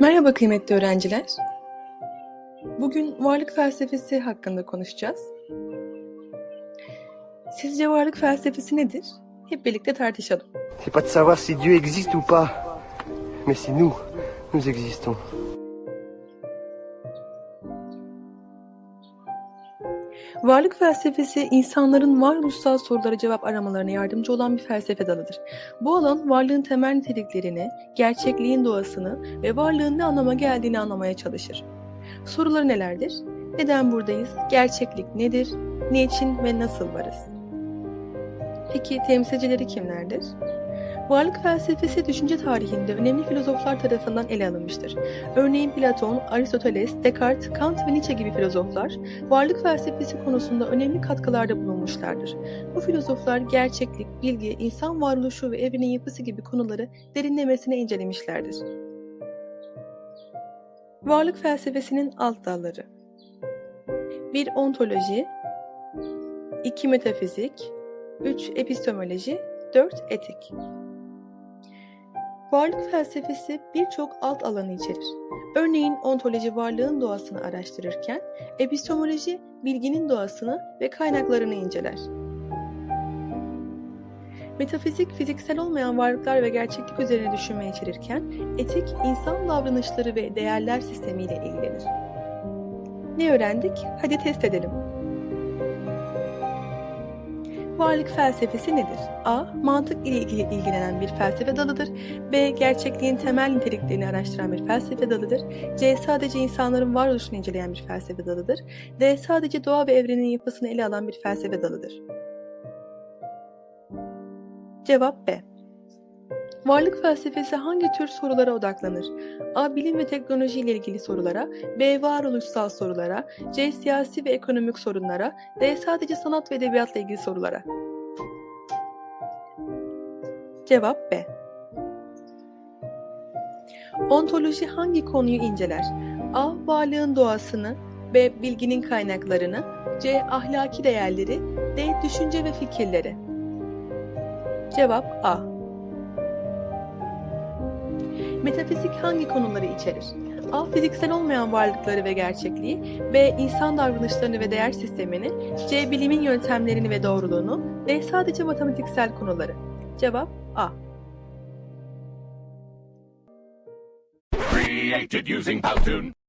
Merhaba kıymetli öğrenciler. Bugün varlık felsefesi hakkında konuşacağız. Sizce varlık felsefesi nedir? Hep birlikte tartışalım. C'est pas de savoir si Dieu existe ou pas, mais si nous, nous existons. Varlık felsefesi insanların varoluşsal sorulara cevap aramalarına yardımcı olan bir felsefe dalıdır. Bu alan varlığın temel niteliklerini, gerçekliğin doğasını ve varlığın ne anlama geldiğini anlamaya çalışır. Soruları nelerdir? Neden buradayız? Gerçeklik nedir? Niçin ve nasıl varız? Peki temsilcileri kimlerdir? Varlık felsefesi düşünce tarihinde önemli filozoflar tarafından ele alınmıştır. Örneğin Platon, Aristoteles, Descartes, Kant ve Nietzsche gibi filozoflar varlık felsefesi konusunda önemli katkılarda bulunmuşlardır. Bu filozoflar gerçeklik, bilgi, insan varoluşu ve evrenin yapısı gibi konuları derinlemesine incelemişlerdir. Varlık felsefesinin alt dalları 1. Ontoloji 2. Metafizik 3. Epistemoloji 4. Etik Varlık felsefesi birçok alt alanı içerir. Örneğin ontoloji varlığın doğasını araştırırken, epistemoloji bilginin doğasını ve kaynaklarını inceler. Metafizik fiziksel olmayan varlıklar ve gerçeklik üzerine düşünme içerirken, etik insan davranışları ve değerler sistemiyle ilgilenir. Ne öğrendik? Hadi test edelim. Varlık felsefesi nedir? A. Mantık ile ilgili ilgilenen bir felsefe dalıdır. B. Gerçekliğin temel niteliklerini araştıran bir felsefe dalıdır. C. Sadece insanların varoluşunu inceleyen bir felsefe dalıdır. D. Sadece doğa ve evrenin yapısını ele alan bir felsefe dalıdır. Cevap B. Varlık felsefesi hangi tür sorulara odaklanır? A. Bilim ve teknoloji ile ilgili sorulara, B. Varoluşsal sorulara, C. Siyasi ve ekonomik sorunlara, D. Sadece sanat ve edebiyatla ilgili sorulara. Cevap B. Ontoloji hangi konuyu inceler? A. Varlığın doğasını, B. Bilginin kaynaklarını, C. Ahlaki değerleri, D. Düşünce ve fikirleri. Cevap A. Metafizik hangi konuları içerir? A. Fiziksel olmayan varlıkları ve gerçekliği, B. insan davranışlarını ve değer sistemini, C. Bilimin yöntemlerini ve doğruluğunu, D. Sadece matematiksel konuları. Cevap A. Created using Powtoon.